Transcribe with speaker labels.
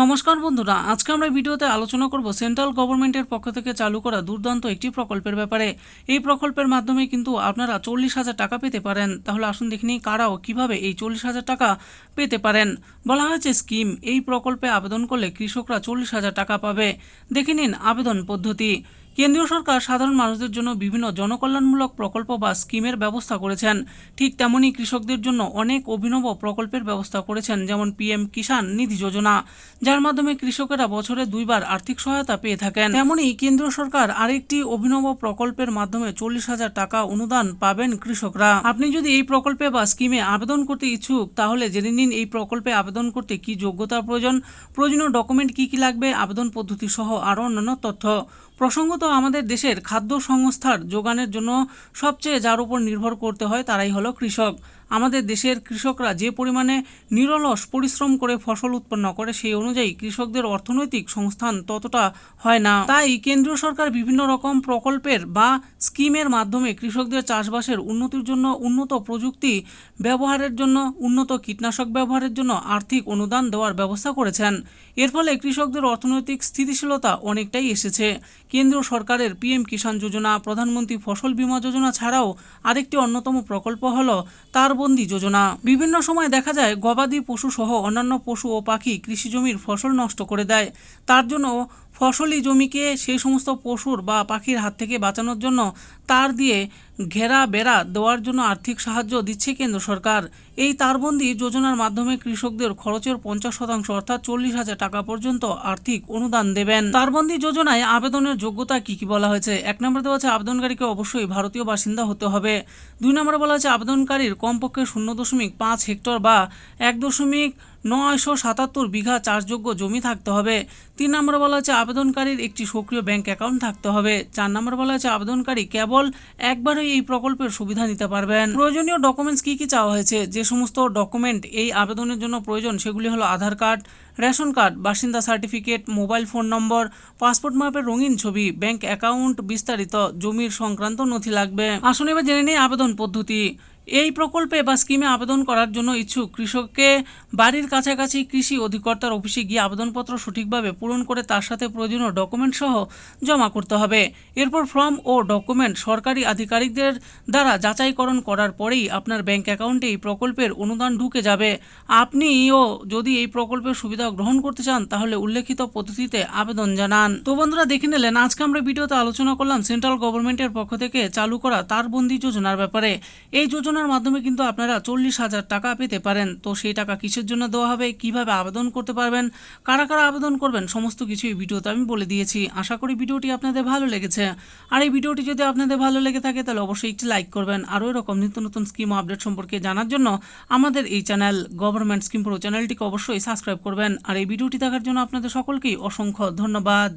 Speaker 1: নমস্কার বন্ধুরা, আজকে আমরা ভিডিওতে আলোচনা করব সেন্ট্রাল গভর্নমেন্টের পক্ষ থেকে চালু করা দুর্দান্ত একটি প্রকল্পের ব্যাপারে। এই প্রকল্পের মাধ্যমে কিন্তু আপনারা চল্লিশ হাজার টাকা পেতে পারেন। তাহলে আসুন দেখিনি কারাও কীভাবে এই চল্লিশ হাজার টাকা পেতে পারেন। বলা হয়েছে স্কিম, এই প্রকল্পে আবেদন করলে কৃষকরা চল্লিশ হাজার টাকা পাবে। দেখে নিন আবেদন পদ্ধতি। কেন্দ্রীয় সরকার সাধারণ মানুষদের জন্য বিভিন্ন জনকল্যাণমূলক প্রকল্প বা স্কিমের ব্যবস্থা করেছেন। ঠিক তেমনই কৃষকদের জন্য অনেক অভিনব প্রকল্পের ব্যবস্থা করেছেন, যেমন পিএম কিষাণ নিধি যোজনা, যার মাধ্যমে কৃষকেরা বছরে দুইবার আর্থিক সহায়তা পেয়ে থাকেন। তেমনই কেন্দ্রীয় সরকার আরেকটি অভিনব প্রকল্পের মাধ্যমে চল্লিশ হাজার টাকা অনুদান পাবেন কৃষকরা। আপনি যদি এই প্রকল্পে বা স্কিমে আবেদন করতে ইচ্ছুক, তাহলে জেনে নিন এই প্রকল্পে আবেদন করতে কি যোগ্যতার প্রয়োজন। প্রয়োজনীয় ডকুমেন্ট কি কি লাগবে, আবেদন পদ্ধতি সহ আরও অন্যান্য তথ্য। প্রসঙ্গত আমাদের দেশের খাদ্য সংস্থার যোগানের জন্য সবচেয়ে যার উপর নির্ভর করতে হয় তারাই হলো কৃষক। আমাদের দেশের কৃষকরা যে পরিমাণে নিরলস পরিশ্রম করে ফসল উৎপন্ন করে, সেই অনুযায়ী কৃষকদের অর্থনৈতিক সংস্থান ততটা হয় না। তাই কেন্দ্রীয় সরকার বিভিন্ন রকম প্রকল্পের বা স্কিমের মাধ্যমে কৃষকদের চাষবাসের উন্নতির জন্য, উন্নত প্রযুক্তি ব্যবহারের জন্য, উন্নত কীটনাশক ব্যবহারের জন্য আর্থিক অনুদান দেওয়ার ব্যবস্থা করেছেন। এর ফলে কৃষকদের অর্থনৈতিক স্থিতিশীলতা অনেকটাই এসেছে। কেন্দ্রীয় সরকারের পিএম কিষাণ যোজনা, প্রধানমন্ত্রী ফসল বীমা যোজনা ছাড়াও আরেকটি অন্যতম প্রকল্প হল তারবন্দি যোজনা। বিভিন্ন সময় দেখা যায়, গবাদি পশু সহ অন্যান্য পশু ও পাখি কৃষি জমির ফসল নষ্ট করে দেয়। তার জন্য ফসলি জমিকে সেই সমস্ত পশুর বা পাখির হাত থেকে বাঁচানোর জন্য তার দিয়ে ঘেরা বেড়া দেওয়ার জন্য আর্থিক সাহায্য দিচ্ছে কেন্দ্র সরকার। এই তারবন্দি যোজনার মাধ্যমে কৃষকদের খরচের পঞ্চাশ শতাংশ অর্থাৎ চল্লিশ হাজার টাকা পর্যন্ত আর্থিক অনুদান দেবেন। তারবন্দি যোজনায় আবেদনের যোগ্যতা কি কি বলা হয়েছে? এক নম্বরে দেওয়া আছে, আবেদনকারীকে অবশ্যই ভারতীয় বাসিন্দা হতে হবে। দুই নম্বরে বলা হয়েছে আবেদনকারীর কমপক্ষে শূন্য দশমিক পাঁচ হেক্টর বা এক দশমিক নয়শো সাতাত্তর বিঘা চাষযোগ্য জমি থাকতে হবে। তিন নম্বর বলা হচ্ছে আবেদনকারীর একটি সক্রিয় ব্যাংক অ্যাকাউন্ট থাকতে হবে। চার নম্বর বলা হচ্ছে আবেদনকারী কেবল একবারই এই প্রকল্পের সুবিধা নিতে পারবেন। প্রয়োজনীয় ডকুমেন্টস কি কি চাওয়া হয়েছে? যে সমস্ত ডকুমেন্ট এই আবেদনের জন্য প্রয়োজন সেগুলি হলো আধার কার্ড রেশন কার্ড, বাসিন্দা certificate, mobile phone number, passport মাপের রঙিন ছবি, ব্যাংক অ্যাকাউন্ট বিস্তারিত, জমির সংক্রান্ত নথি লাগবে। আসুন এবার জেনে নিই আবেদন পদ্ধতি। এই প্রকল্পে বা স্কিমে আবেদন করার জন্য ইচ্ছুক কৃষককে বাড়ির কাছাকাছি কৃষি অধিকর্তার অফিসে গিয়ে আবেদনপত্র সঠিকভাবে পূরণ করে তার সাথে প্রয়োজনীয় ডকুমেন্ট সহ জমা করতে হবে। এরপর ফর্ম ও ডকুমেন্ট সরকারি আধিকারিকদের দ্বারা যাচাইকরণ করার পরেই আপনার ব্যাংক অ্যাকাউন্টে এই প্রকল্পের অনুদান ঢুকে যাবে। আপনিও যদি এই প্রকল্পের সুবিধা গ্রহণ করতে চান, তাহলে উল্লেখিত পদ্ধতিতে আবেদন জানান। তো বন্ধুরা, দেখে নিলেন, আজকে আমরা ভিডিওতে আলোচনা করলাম সেন্ট্রাল গভর্নমেন্টের পক্ষ থেকে চালু করা তারবন্দি যোজনার ব্যাপারে। এই যোজনার মাধ্যমে কিন্তু আপনারা চল্লিশ হাজার টাকা পেতে পারেন। তো সেই টাকা কিসের জন্য দেওয়া হবে, কীভাবে আবেদন করতে পারবেন, কারা কারা আবেদন করবেন, সমস্ত কিছু এই ভিডিওতে আমি বলে দিয়েছি। আশা করি ভিডিওটি আপনাদের ভালো লেগেছে। আর এই ভিডিওটি যদি আপনাদের ভালো লেগে থাকে, তাহলে অবশ্যই একটি লাইক করবেন। আরও এরকম নিত্য নতুন স্কিম আপডেট সম্পর্কে জানার জন্য আমাদের এই চ্যানেল গভর্নমেন্ট স্কিম প্রো চ্যানেলটিকে অবশ্যই সাবস্ক্রাইব করবেন। আর এই ভিডিওটি দেখার জন্য আপনাদের সকলকেই অসংখ্য ধন্যবাদ।